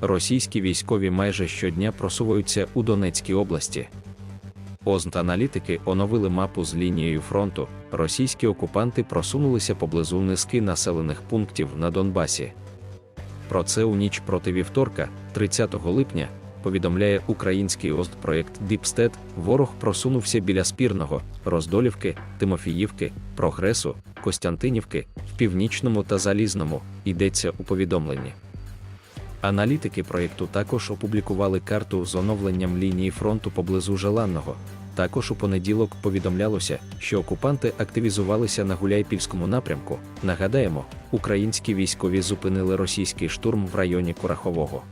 російські військові майже щодня просуваються у Донецькій області. ОЗНТ-аналітики оновили мапу з лінією фронту. Російські окупанти просунулися поблизу низки населених пунктів на Донбасі. Про це у ніч проти вівторка, 30 липня, повідомляє український ОЗД-проєкт Діпстет. Ворог просунувся біля спірного, Роздолівки, Тимофіївки, Прогресу, Костянтинівки, в північному та залізному. Йдеться у повідомленні. Аналітики проєкту також опублікували карту з оновленням лінії фронту поблизу Желанного. Також у понеділок повідомлялося, що окупанти активізувалися на Гуляйпільському напрямку. Нагадаємо, українські військові зупинили російський штурм в районі Курахового.